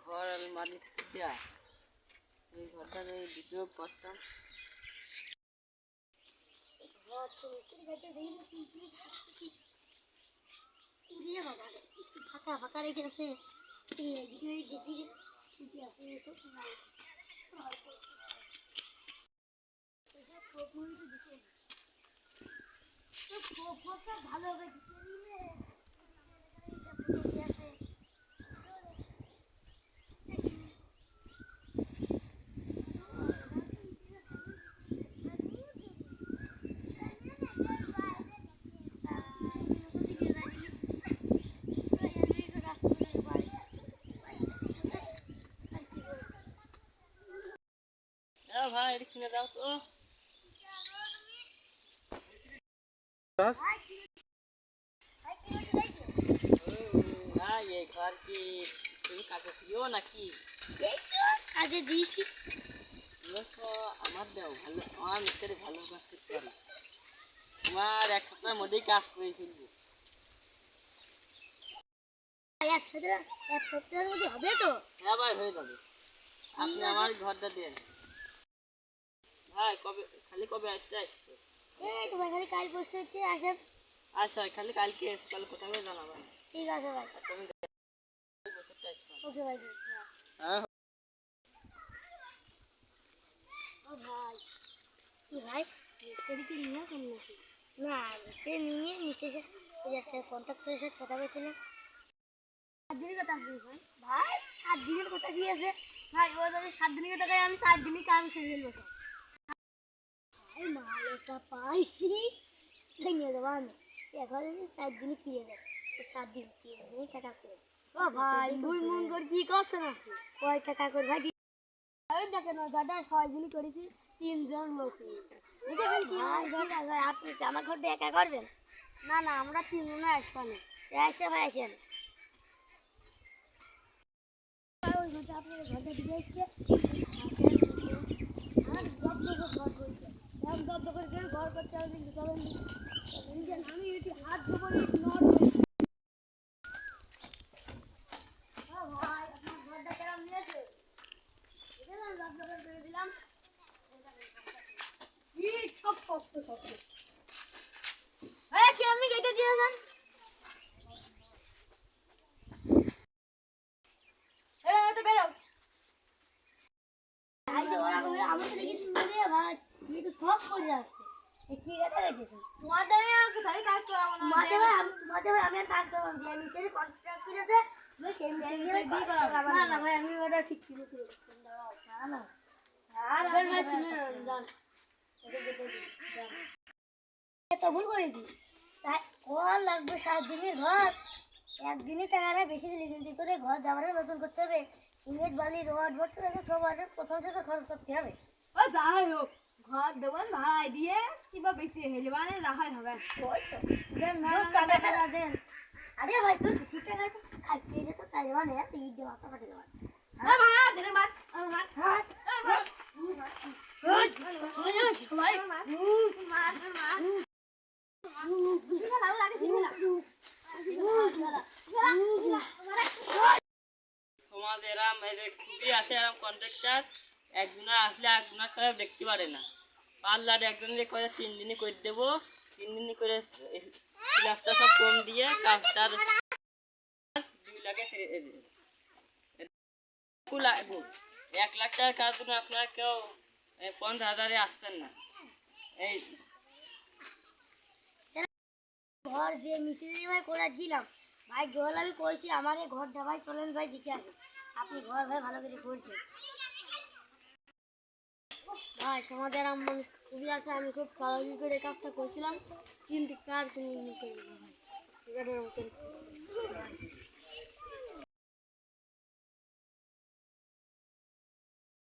ঘর আলমারি দেয়া এই ঘরটা এই দ্বিতীয় করতাম ফাঁকা ফাঁকা রেখে আছে কি আছে এসব নাই ভালো হবে হ্যাঁ ভাই এটা কিনে দাও তো ভাই এই ঘর কি তুমি কাছে প্রিয় নাকি? কাজে দিয়েছি। আমার দেও ভালো আমার মিস্ত্রি ভালো কাজ করতে পারে। তোমার এক সপ্তাহের মধ্যেই কাজ করে ফেলব। এক সপ্তাহ এক সপ্তাহের মধ্যে হবে তো? হ্যাঁ ভাই হয়ে যাবে। আপনি আমার ঘরটা দেন ভাই কবে খালি কবে আসতে আসছে এই তোমার খালি কাল পরশু হচ্ছে আসেন আচ্ছা খালি কালকে কাল কোথাও জানাবেন ঠিক আছে ভাই তুমি ওকে ভাই হ্যাঁ। ও ভাই। কি ভাই? মিস্ত্রি কি নিয়ে কেন নাকি? না মিস্ত্রি নিয়ে একটা কন্ট্রাক্টরের সাথে কথা বলেছিলাম। সাত দিনের কথা কি ভাই। ভাই সাত দিনের কথা ভাই ও যদি সাত দিনের কথা আমি সাত দিনই কাম সেরে ফেলব। ভাই মাল এটা পাইছি। এই নিয়ে দেবো আমি। এখন সাত দিনই ফিরে যাব। সাত দিন তিন দিনই টাকা করে। ও ভাই দুই মন করে। কি করছে না কয় টাকা করে ভাই? ওই দেখেন ওই দাদা ছয় দিনই করেছি তিনজন লোক। আপনি আমার ঘরটা একা করবেন? না না আমরা তিনজনে আসব না। আসে ভাই আসেন ঘরটা আপনার ঘরটা দিকে আমি ভাই আপনার ঘরটা কেমন নিয়েছে দিলাম জব জব করে দিলাম ই সব শক্ত শক্ত এই কি আমি কেটে দিয়েছেন তো সব করে কি কথা গেছে তোমাদের আমি আর কোথায় কাজ করাবো না। তোমাদের ভাই আমি তোমাদের ভাই আমি আর কাজ করব না। আমি সেই কন্ট্রাক্ট করেছে আমি সেই মিটিং দিয়ে করাবো না। না। ভাই আমি ওটা ঠিক ঠিক করে দাঁড়াও না না আর ভাই শুনে না জান। ভুল করেছি কল লাগবে সাত দিনের ঘর। একদিনে টাকাটা বেশি দিলি কিন্তু তোর ঘর যাবার নতুন করতে হবে। সিমেন্ট বালি রড বট সব প্রথম থেকে খরচ করতে হবে। ও যাই হোক। ঘর দেবেন ভাড়ায় দিয়ে কিংবা বেশি হেলে মানে রাখাই হবে ওই তো দেন ভাই টাকাটা দেন আরে ভাই তোর বেশি টাকা তো খাইতে যেত তাই মানে তুই ঈদ দেওয়া টাকা দেওয়া না ভাড়া ধরে মার আমার মার হ্যাঁ সবাই তোমাদের এরম এদের খুবই আছে এরম কন্ট্রাক্টার একজনা আসলে একজনা করে দেখতে পারে না পার্লার একজনের করে তিন দিনই করে দেবো, তিন দিনই করে প্লাস্টার সব কম দিয়ে কাজটার দুই লাখে এক লাখ টাকার কাজ জন্য আপনারা কেউ পঞ্চাশ হাজারে আসবেন না। এই ঘর যে মিস্ত্রি ভাই করে দিলাম। ভাই, জল আমি কইছি, আমার ঘরটা ভাই চলেন ভাই দিকে আসেন। আপনি ঘর ভাই ভালো করে করছেন। ভাই, তোমাদের আমার খুবই আছে, আমি খুব চালাকি করে কাজটা করছিলাম, কিন্তু কার তুমি ভাই মতন।